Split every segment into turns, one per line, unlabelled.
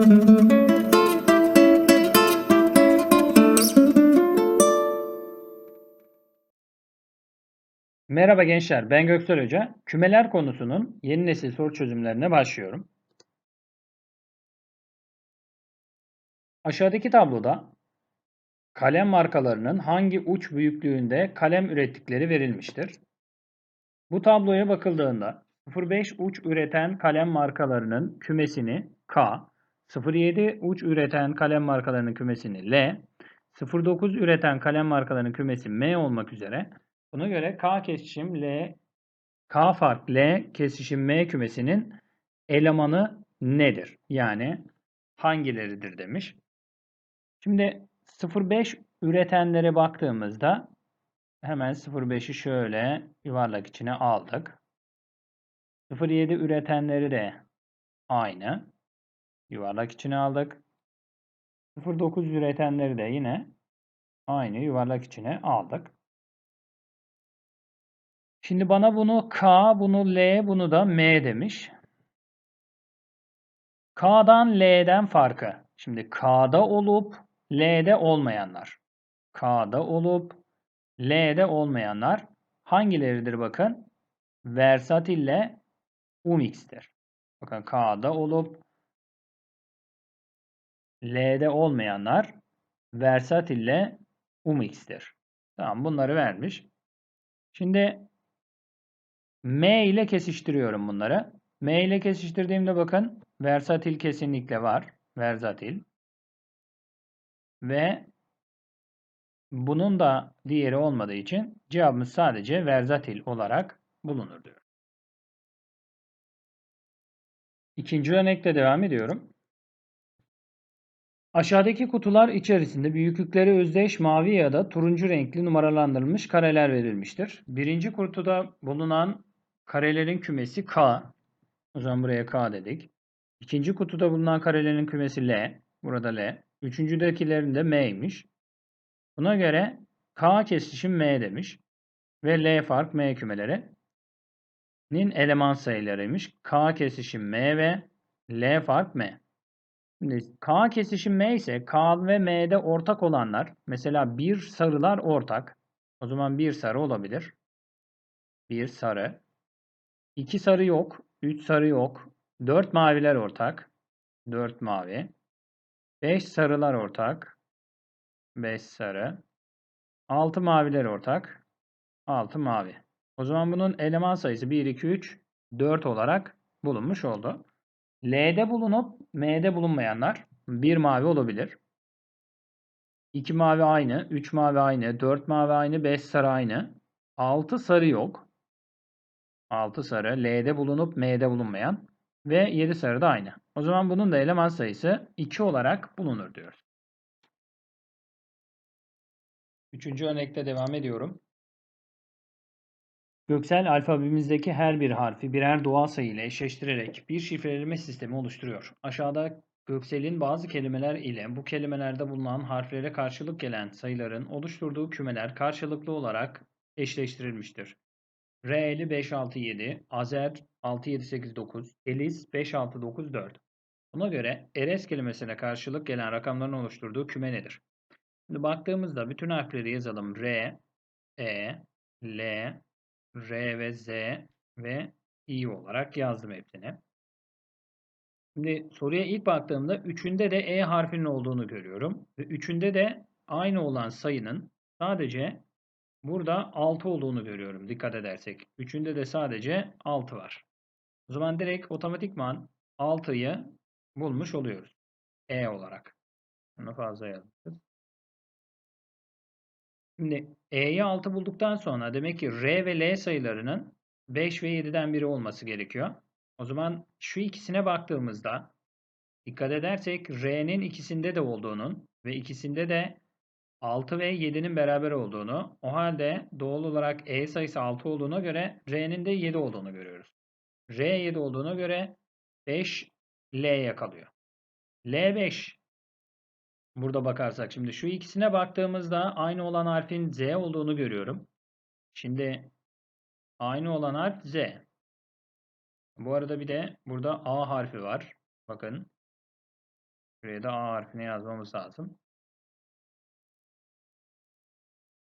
Merhaba gençler, ben Göksel Hoca. Kümeler konusunun yeni nesil soru çözümlerine başlıyorum. Aşağıdaki tabloda kalem markalarının hangi uç büyüklüğünde kalem ürettikleri verilmiştir. Bu tabloya bakıldığında 0.5 uç üreten kalem markalarının kümesini K, 0.7 uç üreten kalem markalarının kümesini L, 0.9 üreten kalem markalarının kümesi M olmak üzere Buna göre K kesişim L K fark L kesişim M kümesinin elemanı nedir? Yani hangileridir demiş. Şimdi 0.5 üretenlere baktığımızda hemen 0.5'i şöyle yuvarlak içine aldık. 0.7 üretenleri de aynı. Yuvarlak içine aldık. 0.9 üretenleri de yine aynı yuvarlak içine aldık. Şimdi bana bunu K, bunu L, bunu da M demiş. K'dan L'den farkı. Şimdi K'da olup L'de olmayanlar. K'da olup L'de olmayanlar hangileridir bakın? Versatil ile Umx'tir. Bakın K'da olup L'de olmayanlar versatil ile Umx'tir. Tamam bunları vermiş. Şimdi M ile kesiştiriyorum bunları. M ile kesiştirdiğimde bakın versatil kesinlikle var. Versatil. Ve bunun da diğeri olmadığı için cevabımız sadece versatil olarak bulunur diyor. İkinci örnekte devam ediyorum. Aşağıdaki kutular içerisinde büyüklükleri özdeş mavi ya da turuncu renkli numaralandırılmış kareler verilmiştir. Birinci kutuda bulunan Karelerin kümesi K. O zaman buraya K dedik. İkinci kutuda bulunan karelerin kümesi L. Burada L. Üçüncüdekilerin de M'ymiş. Buna göre K kesişim M demiş. Ve L fark M kümeleri. Nin eleman sayılarıymış. K kesişim M ve L fark M. Şimdi K kesişim M ise K ve M'de ortak olanlar. Mesela bir sarılar ortak. O zaman bir sarı olabilir. Bir sarı. 2 sarı yok. 3 sarı yok. 4 maviler ortak. 4 mavi. 5 sarılar ortak. 5 sarı. 6 maviler ortak. 6 mavi. O zaman bunun eleman sayısı 1, 2, 3, 4 olarak bulunmuş oldu. L'de bulunup M'de bulunmayanlar 1 mavi olabilir. 2 mavi aynı, 3 mavi aynı, 4 mavi aynı, 5 sarı aynı. 6 sarı yok. 6 sarı L'de bulunup M'de bulunmayan ve 7 sarı da aynı. O zaman bunun da eleman sayısı 2 olarak bulunur diyoruz. Üçüncü örnekte devam ediyorum. Göksel alfabemizdeki her bir harfi birer doğal sayı ile eşleştirerek bir şifreleme sistemi oluşturuyor. Aşağıda Göksel'in bazı kelimeler ile bu kelimelerde bulunan harflere karşılık gelen sayıların oluşturduğu kümeler karşılıklı olarak eşleştirilmiştir. R'li 567, Azer 6789, Elis 5694. Buna göre Eres kelimesine karşılık gelen rakamların oluşturduğu küme nedir? Şimdi baktığımızda bütün harfleri yazalım. R, E, L, R ve Z ve I olarak yazdım hepsini. Şimdi soruya ilk baktığımda üçünde de E harfinin olduğunu görüyorum. Ve üçünde de aynı olan sayının sadece Burada 6 olduğunu görüyorum dikkat edersek. Üçünde de sadece 6 var. O zaman direkt otomatikman 6'yı bulmuş oluyoruz. E olarak. Bunu fazla yazmışız. Şimdi E'yi 6 bulduktan sonra demek ki R ve L sayılarının 5 ve 7'den biri olması gerekiyor. O zaman şu ikisine baktığımızda dikkat edersek R'nin ikisinde de olduğunun ve ikisinde de 6 ve 7'nin beraber olduğunu, o halde doğal olarak E sayısı 6 olduğuna göre R'nin de 7 olduğunu görüyoruz. R 7 olduğuna göre 5 L'ye kalıyor. L5 burada bakarsak şimdi şu ikisine baktığımızda aynı olan harfin Z olduğunu görüyorum. Şimdi aynı olan harf Z. Bu arada bir de burada A harfi var. Bakın. Buraya da A harfini yazmamız lazım.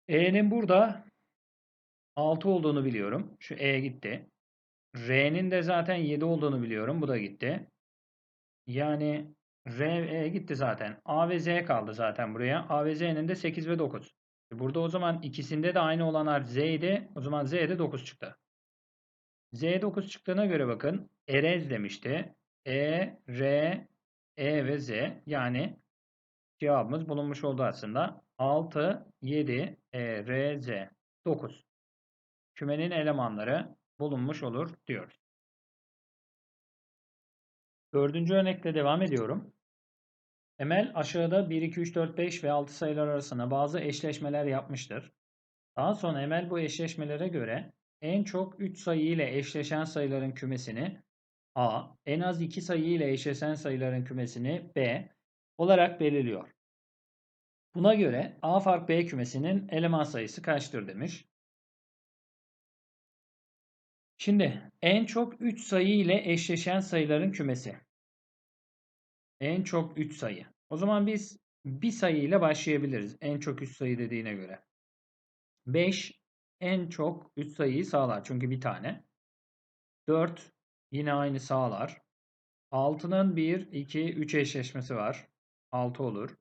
E'nin burada 6 olduğunu biliyorum. Şu E gitti. R'nin de zaten 7 olduğunu biliyorum. Bu da gitti. Yani R, E gitti zaten. A ve Z kaldı zaten buraya. A ve Z'nin de 8 ve 9. Burada o zaman ikisinde de aynı olan harf Z idi. O zaman Z'de 9 çıktı. Z 9 çıktığına göre bakın. Erez demişti. E, R, E ve Z. Yani cevabımız bulunmuş oldu aslında. 6, 7, E, R, Z. 9. Kümenin elemanları bulunmuş olur diyoruz. Dördüncü örnekle devam ediyorum. Emel aşağıda 1, 2, 3, 4, 5 ve 6 sayılar arasında bazı eşleşmeler yapmıştır. Daha sonra Emel bu eşleşmelere göre en çok 3 sayı ile eşleşen sayıların kümesini A, en az 2 sayı ile eşleşen sayıların kümesini B olarak belirliyor. Buna göre A fark B kümesinin eleman sayısı kaçtır demiş. Şimdi en çok 3 sayı ile eşleşen sayıların kümesi. En çok 3 sayı. O zaman biz bir sayı ile başlayabiliriz. En çok 3 sayı dediğine göre. 5 en çok 3 sayıyı sağlar. Çünkü bir tane. 4 yine aynı sağlar. 6'nın 1, 2, 3 eşleşmesi var. 6 olur.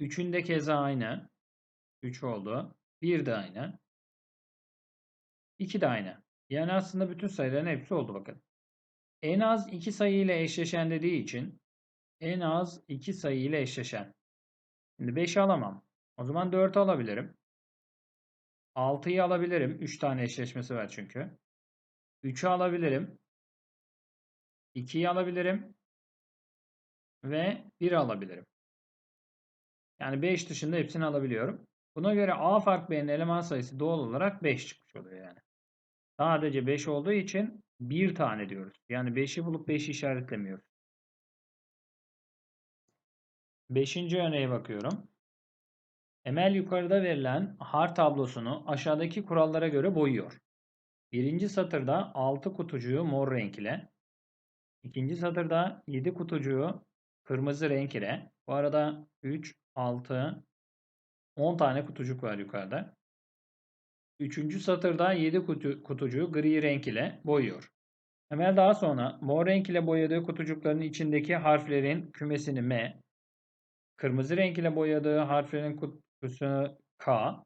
3'ün de keza aynı. 3 oldu. 1 de aynı. 2 de aynı. Yani aslında bütün sayıların hepsi oldu bakın. En az 2 sayı ile eşleşen dediği için en az 2 sayı ile eşleşen. Şimdi 5'i alamam. O zaman 4 alabilirim. 6'yı alabilirim. 3 tane eşleşmesi var çünkü. 3'ü alabilirim. 2'yi alabilirim. Ve 1'i alabilirim. Yani 5 dışında hepsini alabiliyorum. Buna göre A fark B'nin eleman sayısı doğal olarak 5 çıkmış oluyor yani. Sadece 5 olduğu için bir tane diyoruz. Yani 5'i bulup 5'i işaretlemiyoruz. Beşinci örneğe bakıyorum. Emel yukarıda verilen har tablosunu aşağıdaki kurallara göre boyuyor. Birinci satırda 6 kutucuğu mor renk ile, ikinci satırda 7 kutucuğu kırmızı renk ile, bu arada 3, 6, 10 tane kutucuk var yukarıda. Üçüncü satırda 7 kutu, kutucuğu gri renk ile boyuyor. Emel daha sonra mor renk ile boyadığı kutucukların içindeki harflerin kümesini M, kırmızı renk ile boyadığı harflerin kutusunu K,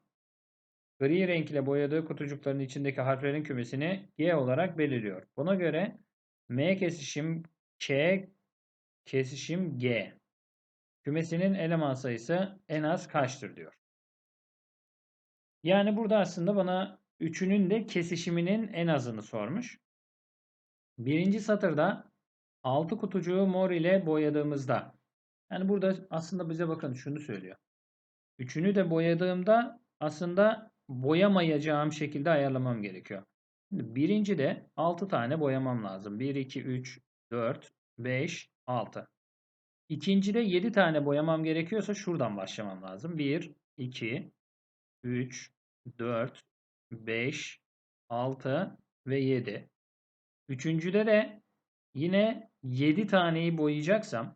gri renk ile boyadığı kutucukların içindeki harflerin kümesini G olarak belirliyor. Buna göre M kesişim K kesişim G kümesinin eleman sayısı en az kaçtır diyor. Yani burada aslında bana üçünün de kesişiminin en azını sormuş. Birinci satırda 6 kutucuğu mor ile boyadığımızda yani burada aslında bize bakın şunu söylüyor. Üçünü de boyadığımda aslında boyamayacağım şekilde ayarlamam gerekiyor. Birinci de 6 tane boyamam lazım. 1, 2, 3, 4, 5, 6. İkinci de 7 tane boyamam gerekiyorsa şuradan başlamam lazım. 1, 2, 3, 4, 5, 6 ve 7. Üçüncüde de yine 7 taneyi boyayacaksam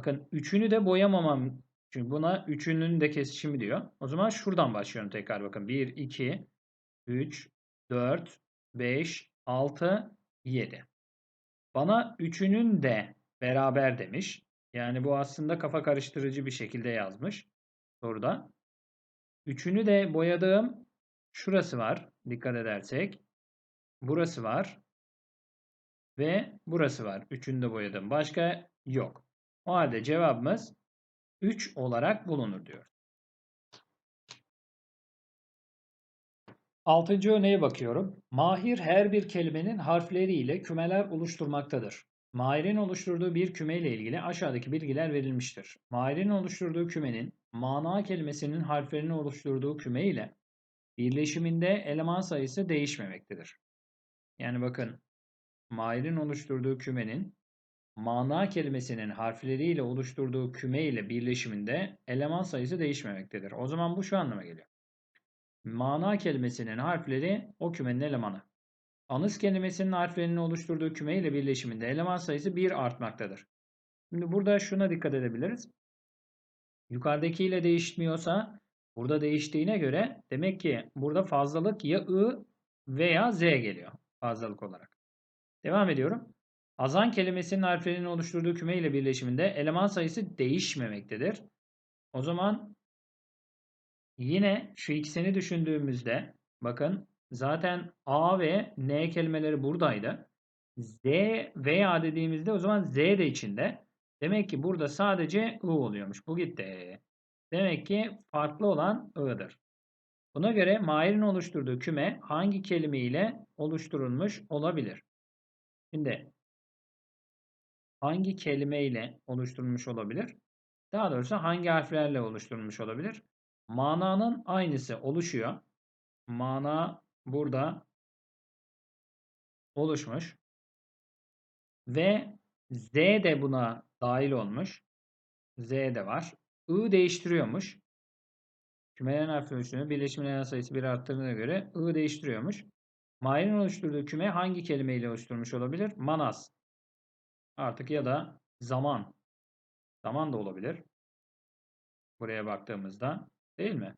bakın üçünü de boyamamam çünkü buna üçünün de kesişimi diyor. O zaman şuradan başlıyorum tekrar bakın. 1, 2, 3, 4, 5, 6, 7. Bana üçünün de beraber demiş. Yani bu aslında kafa karıştırıcı bir şekilde yazmış soruda. Üçünü de boyadığım şurası var. Dikkat edersek. Burası var. Ve burası var. Üçünü de boyadım. Başka yok. O halde cevabımız 3 olarak bulunur diyor. Altıncı örneğe bakıyorum. Mahir her bir kelimenin harfleriyle kümeler oluşturmaktadır. Mahir'in oluşturduğu bir küme ile ilgili aşağıdaki bilgiler verilmiştir. Mahir'in oluşturduğu kümenin mana kelimesinin harflerini oluşturduğu küme ile birleşiminde eleman sayısı değişmemektedir. Yani bakın Mahir'in oluşturduğu kümenin mana kelimesinin harfleriyle oluşturduğu küme ile birleşiminde eleman sayısı değişmemektedir. O zaman bu şu anlama geliyor. Mana kelimesinin harfleri o kümenin elemanı. Anıs kelimesinin harflerinin oluşturduğu küme ile birleşiminde eleman sayısı 1 artmaktadır. Şimdi burada şuna dikkat edebiliriz. Yukarıdakiyle değişmiyorsa burada değiştiğine göre demek ki burada fazlalık ya I veya Z geliyor fazlalık olarak. Devam ediyorum. Azan kelimesinin harflerinin oluşturduğu küme ile birleşiminde eleman sayısı değişmemektedir. O zaman yine şu ikisini düşündüğümüzde bakın zaten A ve N kelimeleri buradaydı. Z veya dediğimizde o zaman Z de içinde. Demek ki burada sadece I oluyormuş. Bu gitti. Demek ki farklı olan I'dır. Buna göre Mahir'in oluşturduğu küme hangi kelime ile oluşturulmuş olabilir? Şimdi hangi kelime ile oluşturulmuş olabilir? Daha doğrusu hangi harflerle oluşturulmuş olabilir? Mananın aynısı oluşuyor. Mana burada oluşmuş. Ve Z de buna dahil olmuş. Z de var. I değiştiriyormuş. Kümelerin harf ölçüsünü birleşim eleman sayısı bir arttığına göre I değiştiriyormuş. Mahir'in oluşturduğu küme hangi kelimeyle oluşturmuş olabilir? Manas. Artık ya da zaman. Zaman da olabilir. Buraya baktığımızda değil mi?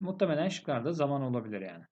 Muhtemelen şıklarda zaman olabilir yani.